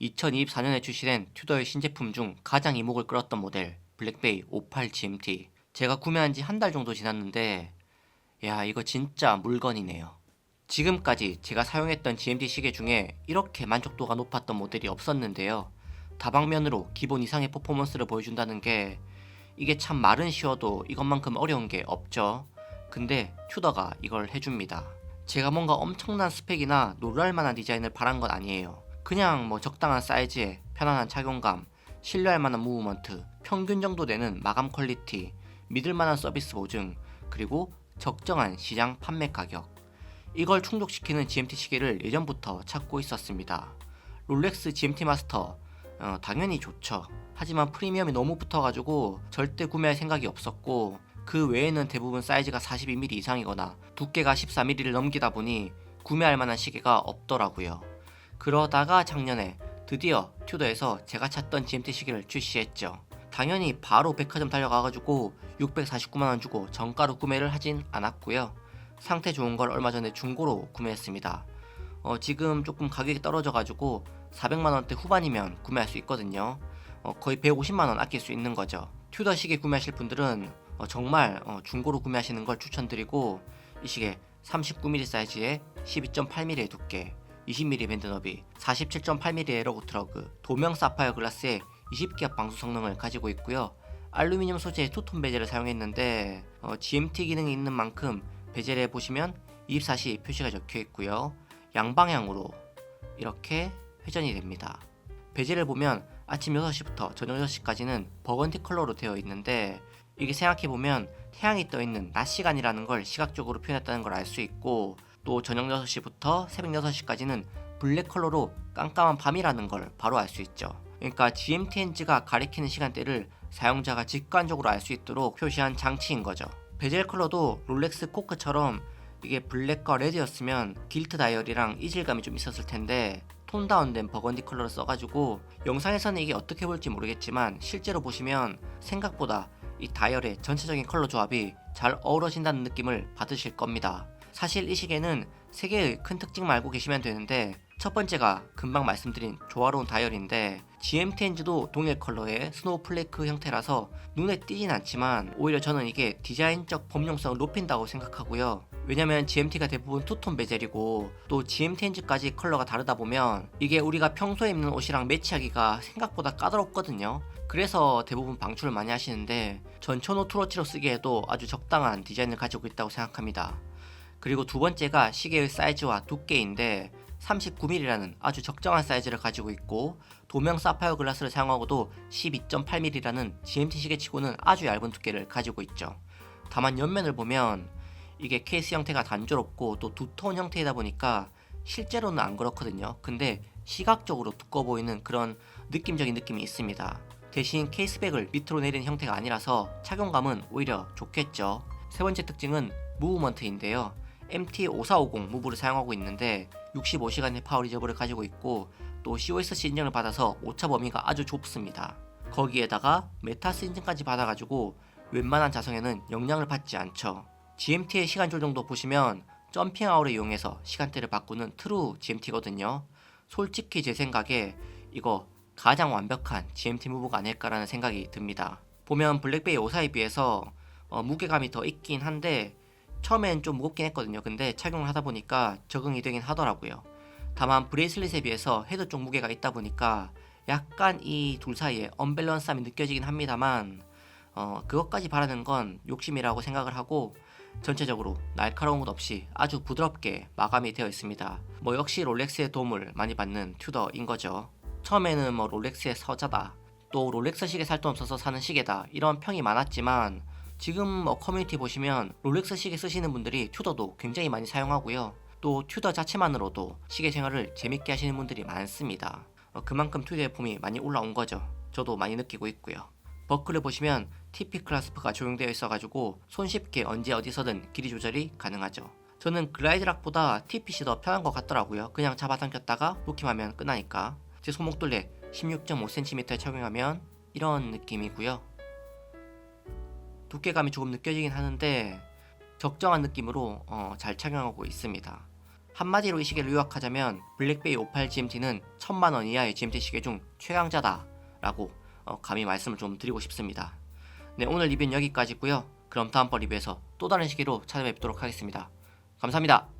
2024년에 출시된 튜더의 신제품 중 가장 이목을 끌었던 모델 블랙베이 58 GMT 제가 구매한 지 한 달 정도 지났는데 야 이거 진짜 물건이네요. 지금까지 제가 사용했던 GMT 시계 중에 이렇게 만족도가 높았던 모델이 없었는데요. 다방면으로 기본 이상의 퍼포먼스를 보여준다는 게 이게 참 말은 쉬워도 이것만큼 어려운 게 없죠. 근데 튜더가 이걸 해줍니다. 제가 뭔가 엄청난 스펙이나 놀랄 만한 디자인을 바란 건 아니에요 그냥 뭐 적당한 사이즈에 편안한 착용감, 신뢰할 만한 무브먼트, 평균 정도 되는 마감 퀄리티, 믿을 만한 서비스 보증, 그리고 적정한 시장 판매 가격. 이걸 충족시키는 GMT 시계를 예전부터 찾고 있었습니다. 롤렉스 GMT 마스터, 어, 당연히 좋죠. 하지만 프리미엄이 너무 붙어가지고 절대 구매할 생각이 없었고, 그 외에는 대부분 사이즈가 42mm 이상이거나 두께가 14mm를 넘기다 보니 구매할 만한 시계가 없더라고요. 그러다가 작년에 드디어 튜더에서 제가 찾던 GMT 시계를 출시했죠. 당연히 바로 백화점 달려가가지고 649만원 주고 정가로 구매를 하진 않았고요. 상태 좋은 걸 얼마 전에 중고로 구매했습니다. 어, 지금 조금 가격이 떨어져가지고 400만원대 후반이면 구매할 수 있거든요. 어, 거의 150만원 아낄 수 있는 거죠. 튜더 시계 구매하실 분들은 어, 정말 어, 중고로 구매하시는 걸 추천드리고 이 시계 39mm 사이즈에 12.8mm의 두께 20mm 밴드 너비, 47.8mm의 로고 트러그, 도명 사파이어 글라스에 20기압 방수 성능을 가지고 있고요. 알루미늄 소재의 투톤 베젤을 사용했는데 어, GMT 기능이 있는 만큼 베젤에 보시면 24시 표시가 적혀 있고요. 양방향으로 이렇게 회전이 됩니다. 베젤을 보면 아침 6시부터 저녁 6시까지는 버건디 컬러로 되어 있는데 이게 생각해보면 태양이 떠 있는 낮 시간이라는 걸 시각적으로 표현했다는 걸 알 수 있고 또 저녁 6시부터 새벽 6시까지는 블랙 컬러로 깜깜한 밤이라는 걸 바로 알 수 있죠. 그러니까 GMT 엔즈가 가리키는 시간대를 사용자가 직관적으로 알 수 있도록 표시한 장치인 거죠. 베젤 컬러도 롤렉스 코크처럼 이게 블랙과 레드였으면 길트 다이얼이랑 이질감이 좀 있었을 텐데 톤 다운된 버건디 컬러를 써가지고 영상에서는 이게 어떻게 볼지 모르겠지만 실제로 보시면 생각보다 이 다이얼의 전체적인 컬러 조합이 잘 어우러진다는 느낌을 받으실 겁니다. 사실 이 시계는 세 개의 큰 특징만 알고 계시면 되는데 첫 번째가 금방 말씀드린 조화로운 다이얼인데 GMT 엔즈도 동일 컬러의 스노우 플레이크 형태라서 눈에 띄진 않지만 오히려 저는 이게 디자인적 범용성을 높인다고 생각하고요. 왜냐면 GMT가 대부분 투톤 베젤이고 또 GMT 엔즈까지 컬러가 다르다 보면 이게 우리가 평소에 입는 옷이랑 매치하기가 생각보다 까다롭거든요. 그래서 대부분 방출을 많이 하시는데 전천후 투러치로 쓰기에도 아주 적당한 디자인을 가지고 있다고 생각합니다. 그리고 두 번째가 시계의 사이즈와 두께인데 39mm라는 아주 적정한 사이즈를 가지고 있고 도명 사파이어 글라스를 사용하고도 12.8mm라는 GMT 시계치고는 아주 얇은 두께를 가지고 있죠. 다만 옆면을 보면 이게 케이스 형태가 단조롭고 또 두터운 형태이다 보니까 실제로는 안 그렇거든요. 근데 시각적으로 두꺼워 보이는 그런 느낌적인 느낌이 있습니다. 대신 케이스백을 밑으로 내리는 형태가 아니라서 착용감은 오히려 좋겠죠. 세 번째 특징은 무브먼트인데요. MT5450 무브를 사용하고 있는데 65시간의 파워 리저브를 가지고 있고 또 COSC 인증을 받아서 오차 범위가 아주 좁습니다. 거기에다가 메타스 인증까지 받아가지고 웬만한 자성에는 영향을 받지 않죠. GMT의 시간줄 정도 보시면 점핑 아워를 이용해서 시간대를 바꾸는 트루 GMT거든요. 솔직히 제 생각에 이거 가장 완벽한 GMT 무브가 아닐까라는 생각이 듭니다. 보면 블랙베이 54에 비해서 어, 무게감이 더 있긴 한데 처음엔 좀 무겁긴 했거든요. 근데 착용을 하다 보니까 적응이 되긴 하더라고요. 다만 브레이슬릿에 비해서 헤드 쪽 무게가 있다 보니까 약간 이 둘 사이에 언밸런스함이 느껴지긴 합니다만 어, 그것까지 바라는 건 욕심이라고 생각을 하고 전체적으로 날카로운 것 없이 아주 부드럽게 마감이 되어 있습니다. 뭐 역시 롤렉스의 도움을 많이 받는 튜더인 거죠. 처음에는 뭐 롤렉스의 서자다, 또 롤렉스 시계 살 돈 없어서 사는 시계다 이런 평이 많았지만 지금 뭐 커뮤니티 보시면 롤렉스 시계 쓰시는 분들이 튜더도 굉장히 많이 사용하고요. 또 튜더 자체만으로도 시계 생활을 재밌게 하시는 분들이 많습니다. 어, 그만큼 튜더의 폼이 많이 올라온 거죠. 저도 많이 느끼고 있고요. 버클을 보시면 TP 클라스프가 적용되어 있어가지고 손쉽게 언제 어디서든 길이 조절이 가능하죠. 저는 글라이드락보다 TPC 더 편한 것 같더라고요. 그냥 잡아당겼다가 놓기하면 끝나니까. 제 손목둘레 16.5cm에 착용하면 이런 느낌이고요. 두께감이 조금 느껴지긴 하는데 적정한 느낌으로 어, 잘 착용하고 있습니다. 한마디로 이 시계를 요약하자면 블랙베이 58 GMT는 천만 원 이하의 GMT 시계 중 최강자다 라고 어, 감히 말씀을 좀 드리고 싶습니다. 네 오늘 리뷰는 여기까지고요. 그럼 다음번 리뷰에서 또 다른 시계로 찾아뵙도록 하겠습니다. 감사합니다.